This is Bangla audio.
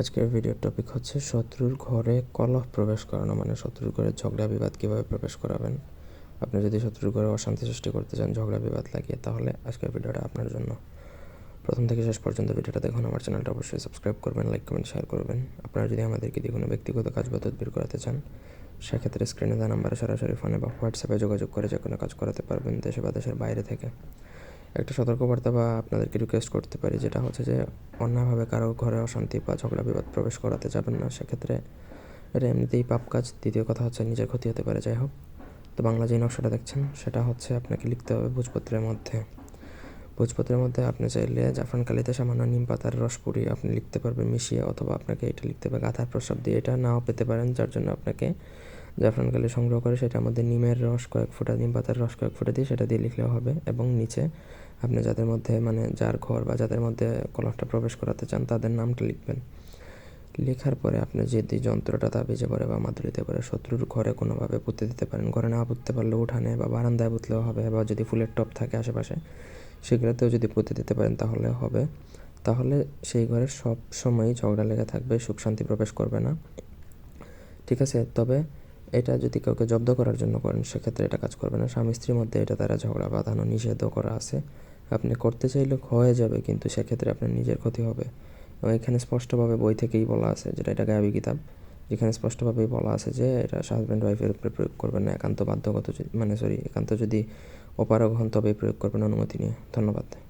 আজকের ভিডিওর টপিক হচ্ছে শত্রুর ঘরে কলহ প্রবেশ করানো মানে শত্রুর ঘরে ঝগড়া বিবাদ কীভাবে প্রবেশ করাবেন। আপনি যদি শত্রুর ঘরে অশান্তি সৃষ্টি করতে চান, ঝগড়া বিবাদ লাগিয়ে, তাহলে আজকের ভিডিওটা আপনার জন্য। প্রথম থেকে শেষ পর্যন্ত ভিডিওটা দেখুন, আমার চ্যানেলটা অবশ্যই সাবস্ক্রাইব করবেন লাইক কমেন্ট শেয়ার করবেন। আপনারা যদি আমাদেরকে দিয়ে কোনো ব্যক্তিগত কাজ বা তদবির করাতে চান, সেক্ষেত্রে স্ক্রিনে দেওয়া নাম্বারে সরাসরি ফোনে বা হোয়াটসঅ্যাপে যোগাযোগ করে যে কোনো কাজ করাতে পারবেন দেশে বা দেশের বাইরে থেকে। একটা সতর্কবার্তা বা আপনাদেরকে রিকোয়েস্ট করতে পারি, যেটা হচ্ছে যে অন্যভাবে কারও ঘরে অশান্তি বা ঝগড়া বিবাদ প্রবেশ করাতে যাবেন না। সেক্ষেত্রে এটা এমনিতেই পাপ কাজ। দ্বিতীয় কথা হচ্ছে নিজের ক্ষতি হতে পারে। যাই হোক, তো বাংলা যে নকশাটা দেখছেন, সেটা হচ্ছে আপনাকে লিখতে হবে ভোজপত্রের মধ্যে। ভোজপত্রের মধ্যে আপনি চাইলে জাফরান কালিতে সামান্য নিম পাতার রস পুড়িয়ে আপনি লিখতে পারবেন মিশিয়ে, অথবা আপনাকে এটা লিখতে হবে গাঁথার প্রস্রাব দিয়ে। এটা নাও পেতে পারেন, যার জন্য আপনাকে জাফরান কালি সংগ্রহ করে সেটা মধ্যে নিমের রস কয়েক ফোঁটা, নিম পাতার রস কয়েক ফোঁটা দিয়ে সেটা দিয়ে লিখলেও হবে। এবং নিচে আপনি যাদের মধ্যে মানে যার ঘর বা যাদের মধ্যে কলহটা প্রবেশ করাতে চান, তাদের নামটা লিখবেন। লেখার পরে আপনি যদি যন্ত্রটা তাবিজে পড়ে বা মাদুরিতে পড়ে, শত্রুর ঘরে কোনোভাবে পুঁতে দিতে পারেন। ঘরে না পুঁততে পারলে উঠানে বা বারান্দায় পুঁতলেও হবে, বা যদি ফুলের টপ থাকে আশেপাশে, সেগুলোতেও যদি পুঁতে দিতে পারেন, তাহলে হবে। তাহলে সেই ঘরে সব সময়ই ঝগড়া লেগে থাকবে, সুখ শান্তি প্রবেশ করবে না। ঠিক আছে? তবে এটা যদি কাউকে জব্দ করার জন্য করেন, সেক্ষেত্রে এটা কাজ করবে না। স্বামী স্ত্রীর মধ্যে এটা তারা ঝগড়া বাঁধানো নিষেধ করা আছে। আপনি করতে চাইলে হয়ে যাবে, কিন্তু সেক্ষেত্রে আপনার নিজের ক্ষতি হবে। এবং এখানে স্পষ্টভাবে বই থেকেই বলা আছে, যেটা এটা গায়াবি কিতাব, যেখানে স্পষ্টভাবেই বলা আছে যে এটা হাজব্যান্ড ওয়াইফের উপরে প্রয়োগ করবেন না, একান্ত বাধ্যগত মানে সরি একান্ত যদি অপারগ হন, তবেই প্রয়োগ করবেন অনুমতি নিয়ে। ধন্যবাদ।